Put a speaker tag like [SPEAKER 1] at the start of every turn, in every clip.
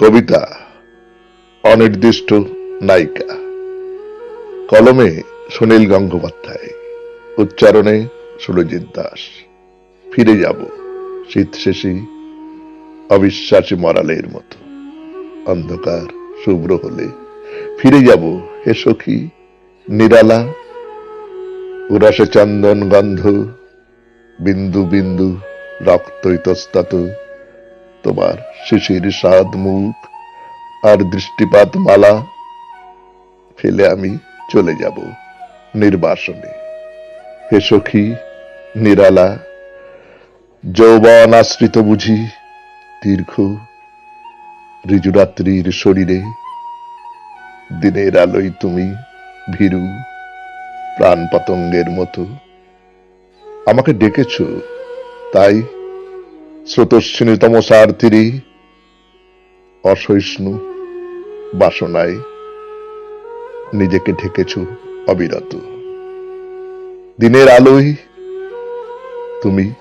[SPEAKER 1] কবিতা, অনির্দিষ্ট নায়িকা। কলমে সুনীল গঙ্গোপাধ্যায়, উচ্চারণে সুরজিৎ দাস। ফিরে যাব শীত শেষে অবিশ্বাসী মরালের মতো। অন্ধকার শুভ্র হলে ফিরে যাব হে সখী নিরালা। উরাসে চন্দন গন্ধ, বিন্দু বিন্দু রক্ত ইতস্তত। তোমার শিশির, স্বাদ, মুখ আর দৃষ্টিপাত মালা ফেলে আমি চলে যাব নির্বাসনে। হে সখী, নিরালা, যৌবন আশ্রিত বুঝি দীর্ঘ ঋজুরাত্রির শরীরে দিনের আলোয় তুমি ভীরু প্রাণ পতঙ্গের মতো। আমাকে ডেকেছ, তাই স্রোতস্বিনীতম সারথিরি, অসহিষ্ণু, বাসনায় নিজেকে ঢেকেছ অবিরত। দিনের আলোয় তুমি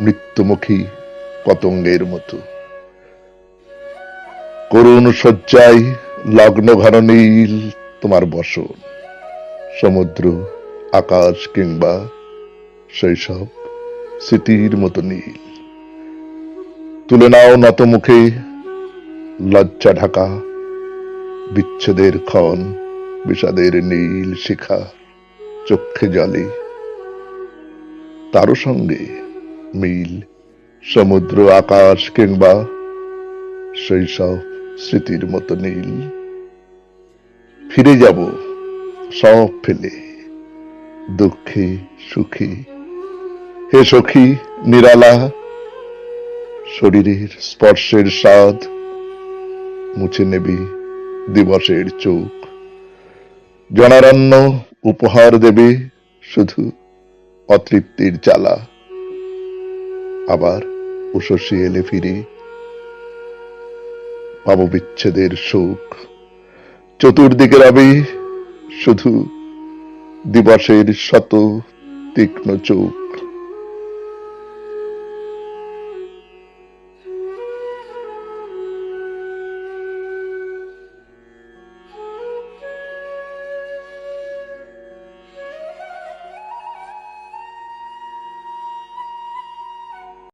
[SPEAKER 1] মৃত্যুমুখী পতঙ্গের মতো। করুণ শয্যায় লগ্ন ঘন নীল তোমার বসন। সমুদ্র, আকাশ কিংবা শৈশব স্মৃতির মতো নীল। তুলে নাও নত মুখে লজ্জা ঢাকা, বিচ্ছেদের ক্ষণ, বিষাদের নীল শিখা চক্ষে জলে। তারও সঙ্গে মিল, সমুদ্র, আকাশ কিংবা শৈশব স্মৃতির মতো নীল। ফিরে যাব সব ফেলে, দুঃখে সুখী। হে সখী, নিরালা শরীরের স্পর্শের স্বাদ মুছে নেবে দিবসের চোখ। জনারণ্য উপহার দেবে শুধু অতৃপ্তির জ্বালা। আবার উষসী এলে ফিরে পাব বিচ্ছেদের শোক। চতুর্দিকে রবে শুধু দিবসের শত তীক্ষ্ণ চোখ।